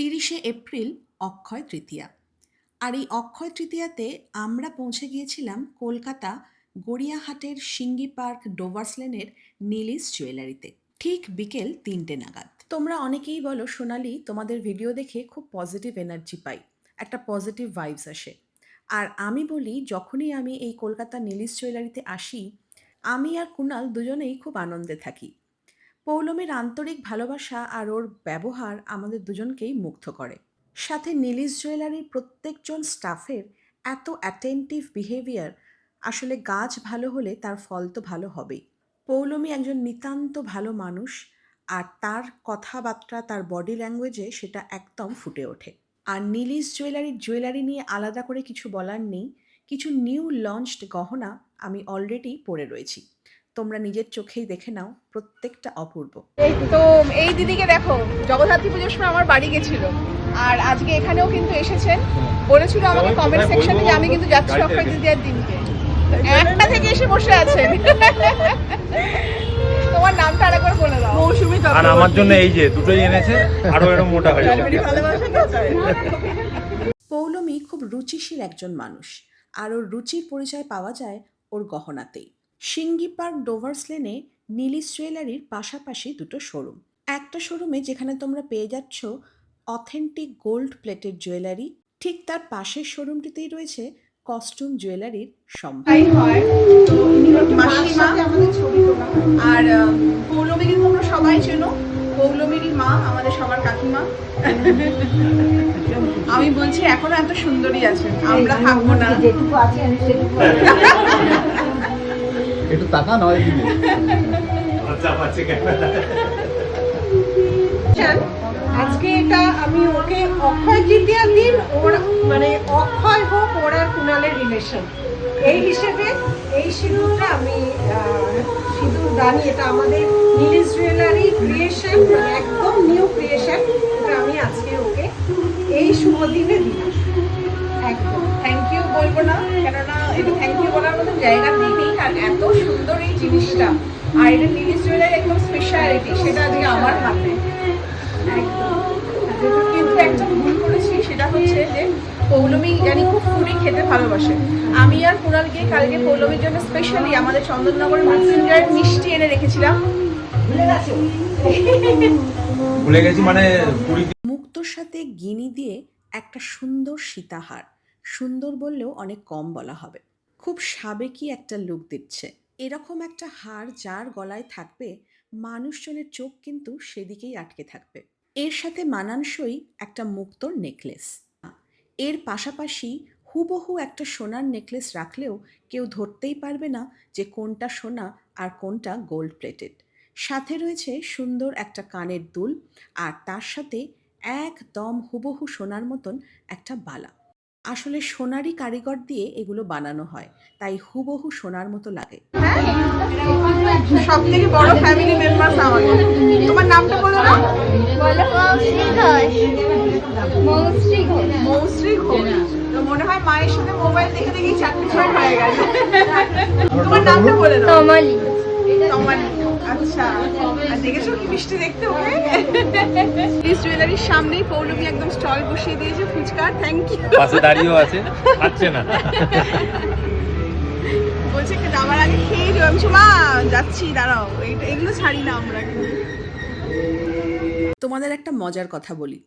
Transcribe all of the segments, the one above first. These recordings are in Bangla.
তিরিশে এপ্রিল, অক্ষয় তৃতীয়া। আর এই অক্ষয় তৃতীয়াতে আমরা পৌঁছে গিয়েছিলাম কলকাতা গড়িয়াহাটের সিঙ্গি পার্ক ডোভার্স লেনের নীলিস জুয়েলারিতে, ঠিক বিকেল তিনটে নাগাদ। তোমরা অনেকেই বলো, সোনালি, তোমাদের ভিডিও দেখে খুব পজিটিভ এনার্জি পাই, একটা পজিটিভ ভাইবস আসে। আর আমি বলি, যখনই আমি এই কলকাতা নীলিস জুয়েলারিতে আসি, আমি আর কুণাল দুজনেই খুব আনন্দে থাকি। পৌলমীর আন্তরিক ভালোবাসা আর ওর ব্যবহার আমাদের দুজনকেই মুগ্ধ করে। সাথে নীলিশ জুয়েলারির প্রত্যেকজন স্টাফের এত অ্যাটেন্টিভ বিহেভিয়ার আসলে গাছ ভালো হলে তার ফল তো ভালো হবেই। পৌলমি একজন নিতান্ত ভালো মানুষ আর তার কথাবার্তা, তার বডি ল্যাঙ্গুয়েজে সেটা একদম ফুটে ওঠে। আর নীলিশ জুয়েলারির জুয়েলারি নিয়ে আলাদা করে কিছু বলার নেই, কিছু নিউ লঞ্চড গহনা আমি অলরেডি পরে রয়েছি। তোমরা নিজের চোখেই দেখে নাও প্রত্যেকটা অপূর্ব। এই তো এই দিদিকে দেখো জগদ্ধাত্রী পুজোর সময় আমার বাড়ি গেছিল। আর আজকে এখানেও কিন্তু এসেছেন। বলেছিল আমাকে কমেন্ট সেকশনে যে আমি কিন্তু যাচ্ছি অক্ষয় তৃতীয়ার দিনকে। একটা থেকে এসে বসে আছেন তোমার নামটা আরেকবার বলে দাও। মৌসুমি আর আমার জন্য এই যে দুটোই এনেছে আরও এরকম মোটা হয়ে যাবে। পৌলমী খুব রুচিশীল একজন মানুষ। আর ওর রুচির পরিচয় পাওয়া যায় ওর গহনাতেই। সিঙ্গি পার্ক ডোভার্স লেনে নীলিস জুয়েলারির পাশাপাশি দুটো শোরুম। একটা শোরুমে যেখানে তোমরা পেয়ে যাচ্ছ অথেন্টিক গোল্ড প্লেটেড জুয়েলারি ঠিক তার পাশের শোরুমটিতেই রয়েছে কস্টিউম জুয়েলারির সম্ভার। হয় তো আর পৌলমীকে তোমরা সবাই চেনো। পৌলমীরই মা আমাদের সবার কাকিমা। আমি বলছি এখনও এত সুন্দরী আছেন। আমরা থাকব না। যেটুকু আছে আমি সেটুকু একটু টাকা নয় চান, আজকে এটা আমি ওকে অক্ষয় তৃতীয়া দিন ওর মানে অক্ষয় হোক ওর আর কুণালের রিলেশন এই হিসেবে এই সিঁদুরটা আমি সিঁদুর দানি এটা আমাদের নীলিশ জুয়েলারি ক্রিয়েশন মানে একদম নিউ ক্রিয়েশন আমি আজকে ওকে এই শুভ দিনে দিলাম। বলব না কেননা এটা থ্যাংক ইউ বলার মতো জায়গা নেই আর এত সুন্দর এই জিনিসটা। আর এটা নীলিশ জুয়েলারি একদম স্পেশালিটি সেটা আজকে আমার হাতে। কিন্তু একটা ভুল করেছি সেটা হচ্ছে যে পৌলমী জানি খুব ফুডি খেতে ভালোবাসে। আমি আর কুণাল গিয়ে কালকে পৌলমীর জন্য স্পেশালি আমাদের চন্দননগরের মৃত্যুঞ্জয়ের মিষ্টি এনে রেখেছিলাম। ভুলে গেছো ভুলে গেছি মানে মুক্তোর সাথে গিনি দিয়ে একটা সুন্দর সীতাহার। সুন্দর বললেও অনেক কম বলা হবে। খুব সাবেকি একটা লুক দিচ্ছে। এরকম একটা হার যার গলায় থাকবে, মানুষজনের চোখ কিন্তু সেদিকেই আটকে থাকবে। এর সাথে মানানসই একটা মুক্তোর নেকলেস এর পাশাপাশি হুবহু একটা সোনার নেকলেস রাখলেও কেউ ধরতেই পারবে না যে কোনটা সোনা আর কোনটা গোল্ড প্লেটেড সাথে রয়েছে সুন্দর একটা কানের দুল আর তার সাথে একদম হুবহু সোনার মতন একটা বালা। আসলে সোনারি কারিগর দিয়ে এগুলো বানানো হয়। তাই হুবহু সোনার মতো লাগে। সব থেকে বড় ফ্যামিলি মেম্বার আমাদের তোমার নামটা বলো না? মৌশ্রী ঘোষ। মনে হয় মায়ের সাথে মোবাইল দেখে দেখেই চাকরি হয়ে গেছে। তোমার নামটা বলে দাও। তমালি। তমালি। আচ্ছা আর দেখেছ কি মিষ্টি দেখতে ওকে? এই জুয়েলারির সামনেই পৌলমী একদম স্টল বসিয়ে দিয়েছে ফুচকা থ্যাংক ইউ পাশে দাঁড়িয়েও আছে খাচ্ছে না। বলছে কি যাওয়ার আগে খেয়ে যাও আমি মা যাচ্ছি দাঁড়াও। এগুলো ছাড়ি না আমরা তোমাদের একটা মজার কথা বলি।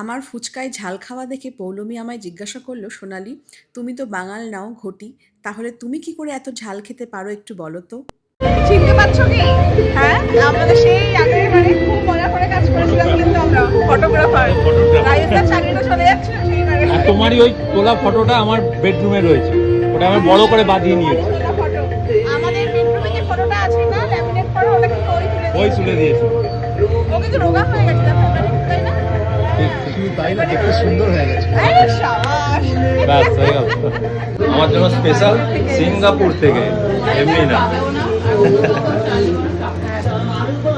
আমার ফুচকায় ঝাল খাওয়া দেখে পৌলমী আমায় জিজ্ঞাসা করল সোনালি তুমি তো বাঙাল নাও ঘটি তাহলে তুমি কি করে এত ঝাল খেতে পারো একটু বলো তো? পারছ কি? হ্যাঁ আমাদের সেই আগের বারে খুব মজা করে কাজ করেছিলাম কিন্তু আমরা ফটোগ্রাফার চাকরিটা চলে যাচ্ছে তোমারই ওই তোলা ফটোটা আমার বেডরুমে রয়েছে। ওটা আমি বড় করে বাঁধিয়ে নিয়েছি। ফটো আমাদের বেডরুমে যে ফটোটা আছে না ল্যামিনেট করা ওটা কিন্তু ওই তুলে ওই দিয়েছে। ও কিন্তু রোগা হয়ে গেছে তাই না? শুধু তাই না দেখতে সুন্দর গেছে। আরে সাবাস। ব্যাস গেল। আমার জন্য স্পেশাল সিঙ্গাপুর থেকে এমনি না।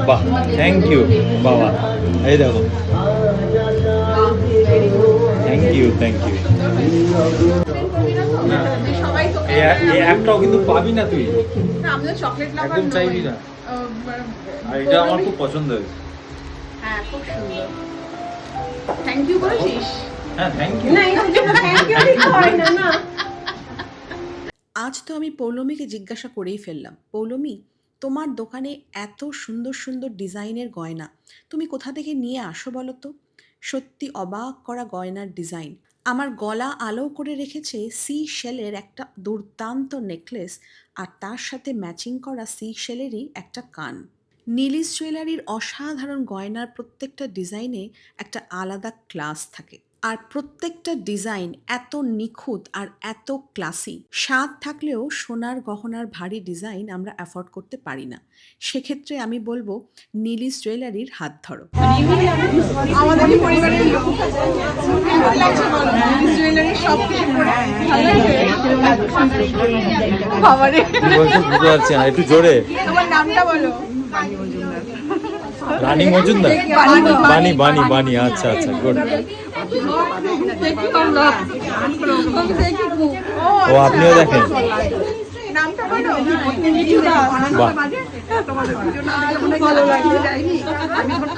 বাহ থ্যাংক ইউ বাবা। এই দেখো। থ্যাংক ইউ থ্যাংক ইউ একটাও কিন্তু পাবি না তুই। একদম চাইবি না। আর এটা আমার খুব পছন্দ হয়েছে। হ্যাঁ খুব সুন্দর। থ্যাংক ইউ বলেছিস হ্যাঁ থ্যাংক ইউ না থ্যাংক ইউ না না। আজ তো আমি পৌলমীকে জিজ্ঞাসা করেই ফেললাম, পৌলমী, তোমার দোকানে এত সুন্দর সুন্দর ডিজাইনের গয়না, তুমি কোথা থেকে নিয়ে আসো বলো তো? সত্যি অবাক করা গয়নার ডিজাইন। আমার গলা আলো করে রেখেছে সি শেলের একটা দুর্দান্ত নেকলেস আর তার সাথে ম্যাচিং করা সি শেলেরই একটা কান। নীলিশ জুয়েলারির অসাধারণ গয়নার প্রত্যেকটা ডিজাইনে একটা আলাদা ক্লাস থাকে। আর প্রত্যেকটা ডিজাইন এত নিখুঁত আর এত ক্লাসি। স্বাদ থাকলেও সোনার গহনার ভারী ডিজাইন আমরা অ্যাফোর্ড করতে পারি না। সেক্ষেত্রে আমি বলব নীলিশ জুয়েলারির হাত ধরো। একটু জোরে। তোমার নামটা বলো। রানী মজুমদার? বানি বানি বানি আচ্ছা আচ্ছা গুড ও আপনিও দেখেন।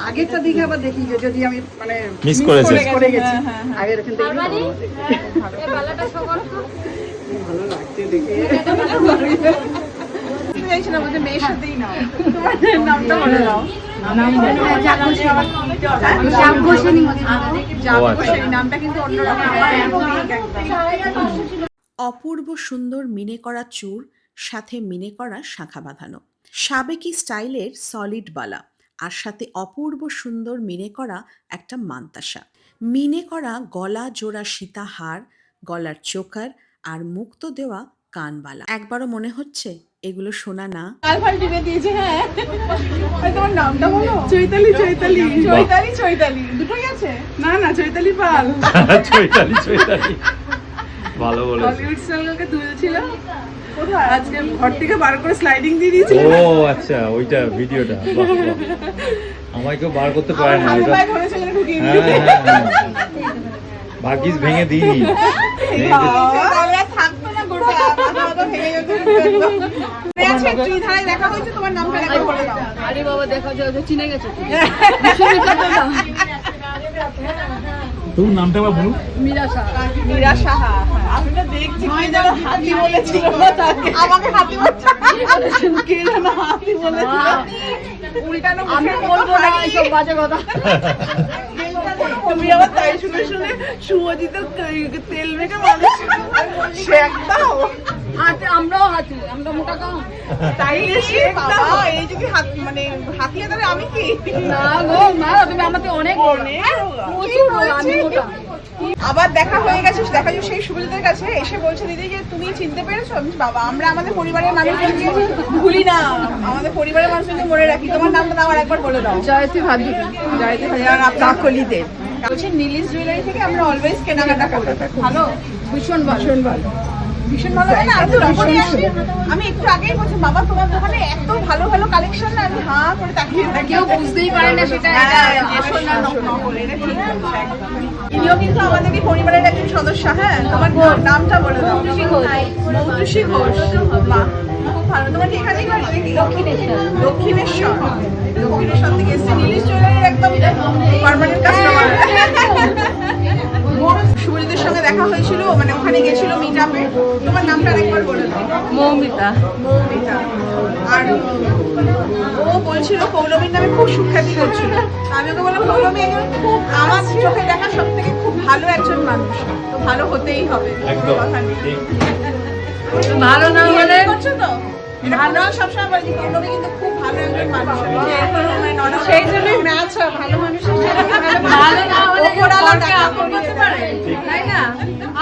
আগেরটা দিকে আবার দেখি যদি আমি মানে মিস করেছে আগের ভালো লাগছে দেখে। মেয়ের সাথেই নাও তোমার নামটা বলে। দাও অপূর্ব সুন্দর মিনে করা চূড় সাথে মিনে করা শাখা বাঁধানো। সাবেকি স্টাইলের সলিড বালা, আর সাথে অপূর্ব সুন্দর মিনে করা একটা মান্তাসা। মিনে করা গলা জোড়া সীতাহার, গলার চোকার, আর মুক্ত দেওয়া কানবালা একবারও মনে হচ্ছে এগুলো শোনা না। টিপে দিয়েছে হ্যাঁ। তোমার নামটা বলো। চৈতালি চৈতালি। চৈতালি চৈতালি। দুটোই আছে? না না চৈতালি পাল। চৈতালি চৈতালি। ভালো বলেছে। হলিউড স্টাইলকে তুলেছিল কোথায়? আজকে ঘর থেকে বার করে স্লাইডিং দিয়ে দিয়েছিল ও আচ্ছা ওইটা ভিডিওটা। আমায় কেউ বার করতে পারে না ওটা হ্যাঁ হ্যাঁ ভাগ্যিস ভেঙে দিইনি। ভেঙে দি- তাহলে আর থাকতো না গোটা। আরে বাবা দেখা যায় চিনে গেছে। তোর নামটা আবার বলুন। মীরা শাহ। মীরা সাহা আমি দেখছি কে যেন হাতি বলেছিল। তাকে আমাকে হাতি বলছে। কে যেন হাতি বলেছিল। উল্টানো আমি বলব না এইসব বাজে কথা। তুমি আবার তাই শুনে শুনে সুজিতের তেল মেখে মানুষ সে হাতে আমরাও হাতি আমরা মোটা কম। তাই বাবা এই যদি হাত মানে হাতিয়া তাহলে আমি কি? না গো মা তুমি আমাকে অনেক প্রচুর আমি মোটা। আবার দেখা হয়ে গেছে দেখা যাচ্ছে সেই সুবিধাদের কাছে এসে বলছে দিদি যে তুমি চিনতে পেরেছ? আমি বাবা আমরা আমাদের পরিবারের মানুষজনকে ভুলি না। আমাদের পরিবারের মানুষজনকে মনে রাখি। তোমার নামটা আমার একবার বলে দাও। জয়তী ভাবি জয়তী আপনার কলিদের বলছে নীলিশ জুয়েলারি থেকে আমরা অলওয়েজ কেনাকাটা করি। ভালো ভীষণ ভীষণ ভালো। ভীষণ ভালো লাগে না? আমি আসি। একটু আগেই বলছি বাবা তোমার দোকানে এত ভালো ভালো কালেকশন না? আমি হাঁ করে তাকিয়ে থাকি। কেউ বুঝতেই পারে না সেটা হ্যাঁ, আসল না নকল, এটা ঠিক ইনিও কিন্তু আমাদের এই পরিবারের একজন সদস্য হ্যাঁ? তোমার নামটা বলে দাও। মৌটুসি ঘোষ। ঘোষ। বাহ খুব ভালো। তোমার কি এখানেই বাড়ি নাকি দক্ষিণেশ্বর। দক্ষিণেশ্বর। দক্ষিণেশ্বর থেকে এসছে। নীলিশ জুয়েলারির একদম পার্মানেন্ট কাস্টমার সুবলিদের সঙ্গে দেখা হয়েছিল মানে ওখানে গেছিল মিট আপে তোমার নামটা আরেকবার বলে দাও। মৌমিতা। মৌমিতা। আর ও বলছিল পৌলমীর নামে খুব সুখ্যাতি করছিল আমি ওকে বললাম পৌলমী একজন খুব আমার চোখে দেখা সব থেকে খুব ভালো একজন মানুষ। তো ভালো হতেই হবে। কথা নেই। ভালো না হলে করছ তো? ভালো সবসময় বলি যে পৌলমী কিন্তু খুব ভালো একজন মানুষ। সেই জন্যই ম্যাচ হয় ভালো মানুষের সাথে ভালো না হলে কেউ ওপরওয়ালা পরকে টাকা আপন করতে পারে। তাই না?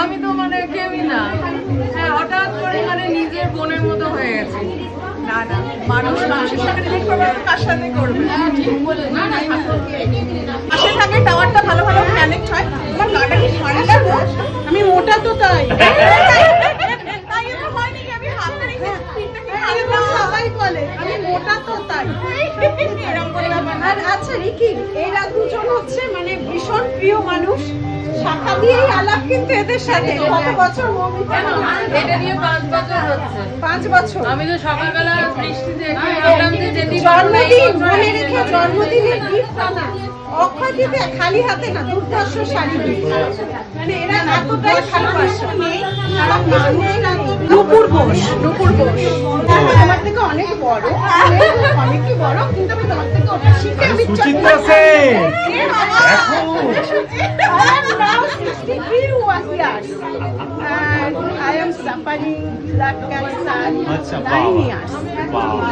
আমি তো মানে কেউই না। হ্যাঁ হঠাৎ করে মানে নিজের বোনের মতো হয়ে গেছে। না না মানুষ মানুষের সাথে রিলেট করবে তো কার সাথে করবে? হ্যাঁ ঠিক বলে না না পাশে থাকে টাওয়ারটা ভালো ভালো কানেক্ট হয়। কি ঠান্ডা আমি মোটা তো তাই। তাই এটা হয়নি কি আমি হাতে রেখে পিঠটা কি আমি ঠান্ডা সবাই বলে আমি মোটা তো তাই। আর আচ্ছা রিকি এরা দুজন হচ্ছে মানে ভীষণ প্রিয় মানুষ। শাখা দিয়েই আলাপ কিন্তু এদের সাথে। কত বছর এটা নিয়ে পাঁচ বছর হচ্ছে। পাঁচ বছর? আমি তো সকালবেলা বৃষ্টিতে একটু ভাবলাম যে যেদি জন্মদিন মনে রেখে জন্মদিনের গিফট আনা। অক্ষয় দিতে খালি হাতে না দুর্দর্শ শাড়ি। মানে এরা ভালোবাসে নুপুর বোস নুপুর বোস আমার থেকে অনেক বড় অনেকই বড় কিন্তু আমি তোমার থেকে ওটা শিখে আমি Suchitra Sen I am now 63 years. And I am suffering blood cancer আচ্ছা, nine years. বাবা।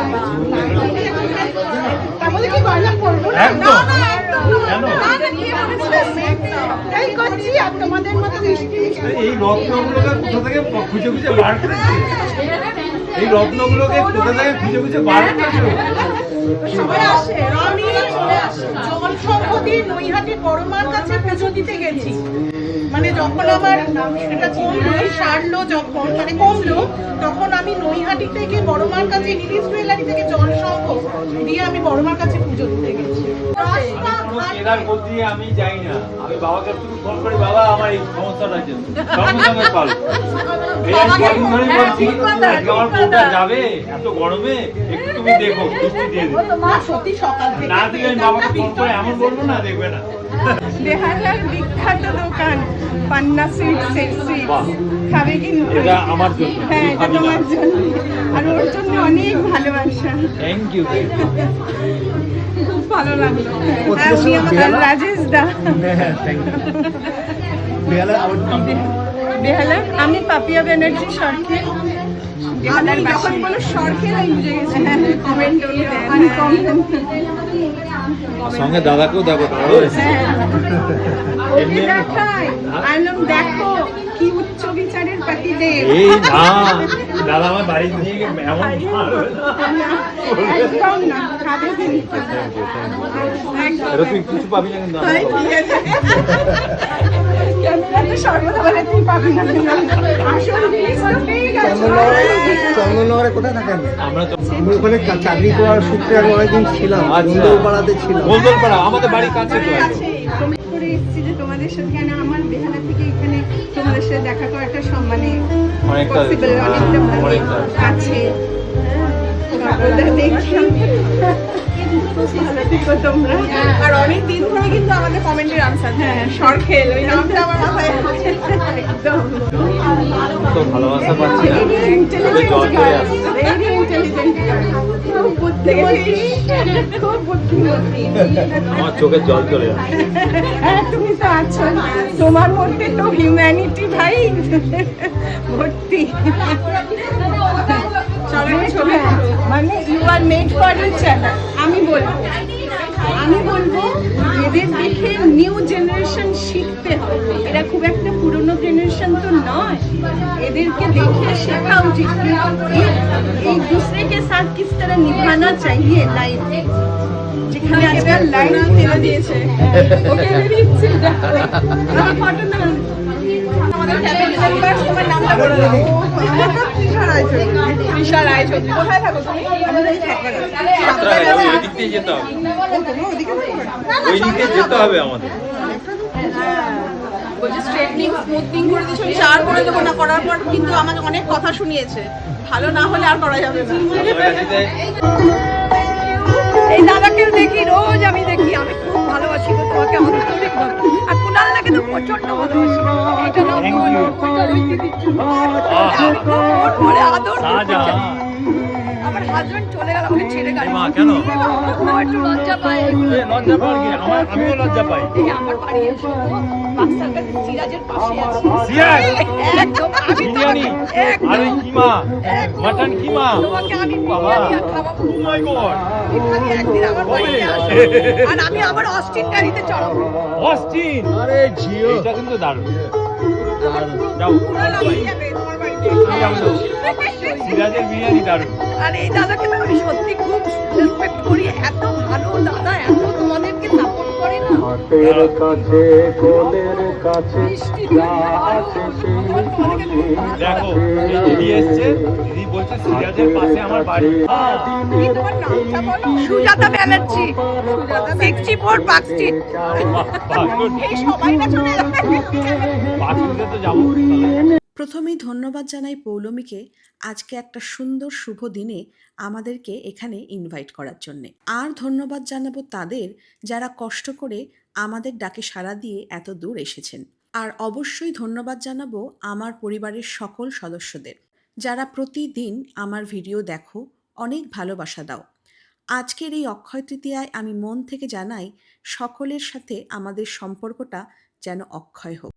তাহলে কি গয়না করব না? না, না, একদম না। কেন? না, না, কে বলেছে? এই করছি আর তোমাদের মতো মিষ্টি এই রত্নগুলোকে কোথা থেকে খুঁজে খুঁজে বার করেছে? এই রত্নগুলোকে কোথা থেকে খুঁজে খুঁজে বার করেছে? সবাই আসে জল সম্পত্তি নৈহাটির বড়মার কাছে পুজো দিতে গেছি। মানে যখন আমার এটা কমলো সারলো যখন মানে কমলো তখন আমি নৈহাটি থেকে বড়মার কাছে রিলিজ জুয়েলারি থেকে জল সম্পদ দিয়ে আমি বড়মার কাছে পুজো দিতে গেছি। কেনার আমি যাই না। আমি বাবাকে শুধু ফোন করি বাবা আমার এই সমস্যাটা আছে সঙ্গে সঙ্গে পাল এই আমি কদিন ধরেই বলছি আজকে আমার বউটা যাবে? এত গরমে? একটু তুমি দেখো বৃষ্টি দিয়ে দেবে তো সত্যি সকাল থেকে না দিলে আমি বাবাকে ফোন করে এমন বলব না দেখবে না। বেহালার বিখ্যাত দোকান পান্না সুইট সেট সুইট খাবে কিন্তু এটা আমার জন্য। হ্যাঁ এটা আমি তোমার জন্য। আর ওর জন্য অনেক ভালোবাসা। থ্যাংক ইউ খুব ভালো লাগল। আর রাজেশ দা। হ্যাঁ বেহালা আমি পাপিয়া ব্যানার্জি সরকে আমি যখন বলো সরকে আমি বুঝে গেছি। কমেন্ট আমি কমেন্ট সঙ্গে দাদাকেও দেখো ওকে দেখো কি উচ্চ বিচারের পাতিদেব এই না দাদা আমার বাড়ি নিয়ে এমন। একদম না এটা তুই কিছু পাবি না কিন্তু চন্দননগরে কোথায় থাকেন আমরা ওখানে চাকরি করার সূত্রে আমি অনেকদিন ছিলাম আচ্ছা। ছিলাম গোলদলপাড়া আমাদের বাড়ির কাছে তো আছে। কমেন্ট করে এসেছি যে তোমাদের সাথে আমার বেহালা থেকে এখানে তোমাদের সাথে দেখা করাটা সম্মানে অনেকটা পসিবল অনেকটা ভালো অনেকটা। থেকো তোমরা আর অনেক দিন ধরে কিন্তু আমাদের কমেন্টের আনসার হ্যাঁ। সরখেল ওই নামটা আমার মাথায় আছে। একদম। তো ভালোবাসা পাচ্ছি ভেরি ইন্টেলিজেন্ট খুব বুদ্ধিমতী খুব বুদ্ধিমতী আমার চোখের জল চলে হ্যাঁ তুমি তো আছো। তোমার মধ্যে তো হিউম্যানিটি ভাই। ভর্তি। মানে you are made for each আমি বলব। আমি বলবো এদের দেখে নিউ জেনারেশন শিখতে হবে এরা খুব একটা পুরনো জেনারেশন তো নয় এদেরকে দেখে শেখা উচিত कि एक एक दूसरे के साथ किस तरह निभाना चाहिए लाइफ যেখানে আজকাল লাইন ফেলে দিয়েছে ওকে বেরিয়েছে আমি ফটো না ওই যেতে হবে আমাদের করে দেবো না করার পর কিন্তু আমাকে অনেক কথা শুনিয়েছে ভালো না হলে আর করা যাবে না এই দাদাকে দেখি, রোজ আমি দেখি, আমি খুব ভালোবাসি গো তোমাকে আর কুনাল দাকে তো প্রচণ্ড ভালোবাসি। আদর হাজবেন্ড চলে গেল আমাকে ছেড়ে গেল মা, কেন? একটু লজ্জা পায়। লজ্জা পাওয়ার কি? আমার আমিও লজ্জা পাই। এই আমার বাড়ি এসে। বাক্সার সিরাজের পাশে আছে। সিরাজ? একদম আমি বিরিয়ানি? তোমাকে কিমা মাটন কিমা তোমাকে আমি বিরিয়ানি খাওয়াবো। ও মাই গড এখানে একদিন আমার বাড়িতে আসো। আর আমি আবার অস্টিন গাড়িতে চড়াবো। অস্টিন? আরে জিও। এটা কিন্তু দারুণ। যাও। কুনাল আমায় যাবে তোমার বাড়িতে। আমি সিরাজের বিরিয়ানি দারুণ। আর এই দাদাকে তো আমি সত্যি খুব রেসপেক্ট করি এত ভালো দাদা এত তোমাদেরকে সাপোর্ট করে হাতের কাছে কোলের কাছে যা আছে সেই খুশি দেখো এই দিদি এসছে দিদি বলছে সিরাজের পাশে আমার বাড়ি। Sujata Banerjee. Sixty four Park Street এই সবাই না চলে যাবে। তো যাব। প্রথমেই ধন্যবাদ জানাই পৌলমীকে আজকে একটা সুন্দর শুভ দিনে আমাদেরকে এখানে ইনভাইট করার জন্যে। আর ধন্যবাদ জানাব তাদের যারা কষ্ট করে আমাদের ডাকে সাড়া দিয়ে এত দূর এসেছেন। আর অবশ্যই ধন্যবাদ জানাব আমার পরিবারের সকল সদস্যদের। যারা প্রতিদিন আমার ভিডিও দেখো, অনেক ভালোবাসা দাও। আজকের এই অক্ষয় তৃতীয়ায় আমি মন থেকে জানাই সকলের সাথে আমাদের সম্পর্কটা যেন অক্ষয় হোক।